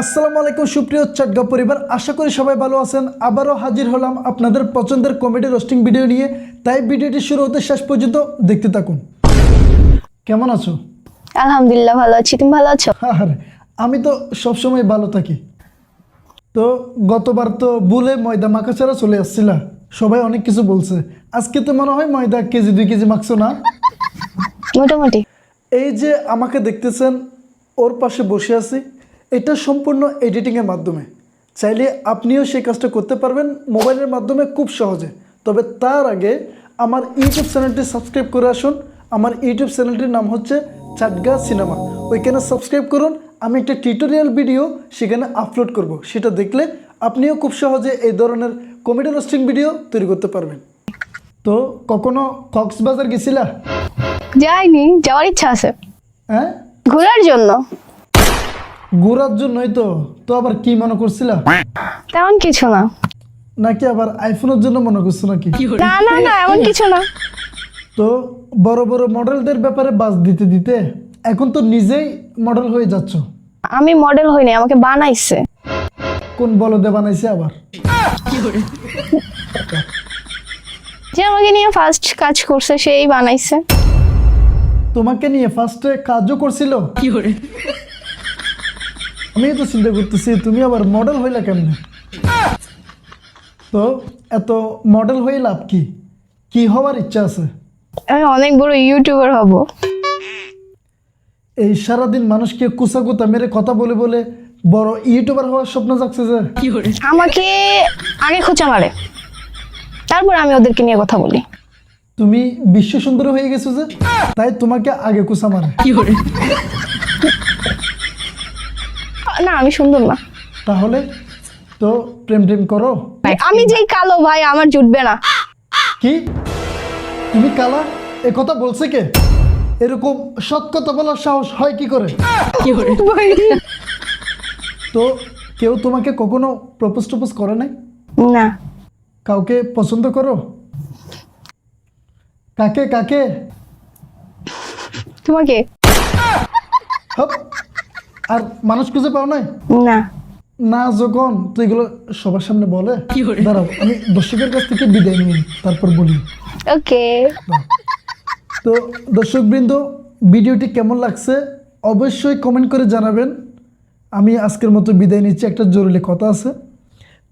আসসালামু আলাইকুম সুপ্রিয় চাটগা পরিবার। আশা করি সবাই ভালো আছেন। আবারও হাজির হলাম আপনাদের পছন্দের কমেডি রোস্টিং ভিডিও নিয়ে। তাই ভিডিওটি শুরু হতে শেষ পর্যন্ত দেখতে থাকুন। কেমন আছো? আলহামদুলিল্লাহ ভালো আছি। তুমি ভালো আছো? আরে আমি তো সবসময় ভালো থাকি। তো গতবার তো বুলে ময়দা মাখা ছাড়া চলে আসছিলা। সবাই অনেক কিছু বলছে। আজকে তো মনে হয় ময়দা কেজি দুই কেজি মাখছো না? মোটামুটি। এই যে আমাকে দেখতেছেন ওর পাশে বসে আছি। এটা সম্পূর্ণ এডিটিংয়ের মাধ্যমে। চাইলে আপনিও সেই কাজটা করতে পারবেন মোবাইলের মাধ্যমে খুব সহজে। তবে তার আগে আমার ইউটিউব চ্যানেলটি সাবস্ক্রাইব করে আসুন। আমার ইউটিউব চ্যানেলটির নাম হচ্ছে চাটগা সিনেমা। ওইখানে সাবস্ক্রাইব করুন। আমি একটা টিউটোরিয়াল ভিডিও সেখানে আপলোড করব। সেটা দেখলে আপনিও খুব সহজে এই ধরনের কমেডি রোস্টিং ভিডিও তৈরি করতে পারবেন। তো কখনো কক্সবাজার গেছিলা? যাইনি যাওয়ার ইচ্ছা আছে। হ্যাঁ? ঘোরার জন্য। ঘোরার জন্যই তো তো আবার কি মনে করছিল? তেমন কিছু না। নাকি আবার আইফোনের জন্য মনে করছ নাকি? না না না এমন কিছু না। তো বড় বড় মডেলদের ব্যাপারে বাস দিতে দিতে এখন তো নিজেই মডেল হয়ে যাচ্ছ। আমি মডেল হইনি আমাকে বানাইছে। কোন বলদে বানাইছে আবার? যে আমাকে নিয়ে ফার্স্ট কাজ করছে সেই বানাইছে। তোমাকে নিয়ে ফার্স্টে কাজও করছিল। আমি তো চিন্তা করতেছি তুমি আবার মডেল হইলা কেমনে? তো এত মডেল হয়ে লাভ কি? কি হওয়ার ইচ্ছা আছে? আমি অনেক বড় ইউটিউবার হব। এই সারাদিন মানুষকে কুচাকুতা মেরে কথা বলে বলে বড় ইউটিউবার হওয়ার স্বপ্ন জাগছে যে। আমাকে আগে খোঁচা মারে। তারপর আমি ওদেরকে নিয়ে কথা বলি। তুমি বিশ্ব সুন্দর হয়ে গেছো যে তাই তোমাকে আগে কুচা মারে। না আমি সুন্দর না। তাহলে তো প্রেম প্রেম করো। আমি যেই কালো ভাই আমার জুটবে না। কি? তুমি কালা? এ কথা বলছে কে? এরকম সৎ কথা বলার সাহস হয় কি করে? তো কেউ তোমাকে কখনো প্রপোজ টপোজ করে নাই? না। কাউকে পছন্দ করো? কাকে কাকে? তোমাকে? হপ। আর মানুষ খুঁজে পাও নাই? না। না যখন তো এগুলো সবার সামনে বলে। দাঁড়াও আমি দর্শকের কাছ থেকে বিদায় নিয়ে নিই, তারপর বলি। ওকে। তো দর্শকবৃন্দ ভিডিওটি কেমন লাগছে অবশ্যই কমেন্ট করে জানাবেন। আমি আজকের মতো বিদায় নিচ্ছি একটা জরুরি কথা আছে।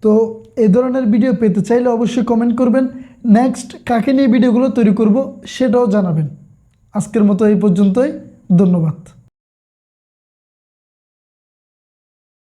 তো এই ধরনের ভিডিও পেতে চাইলে অবশ্যই কমেন্ট করবেন। নেক্সট কাকে নিয়ে ভিডিওগুলো তৈরি করব সেটাও জানাবেন। আজকের মতো এই পর্যন্তই ধন্যবাদ।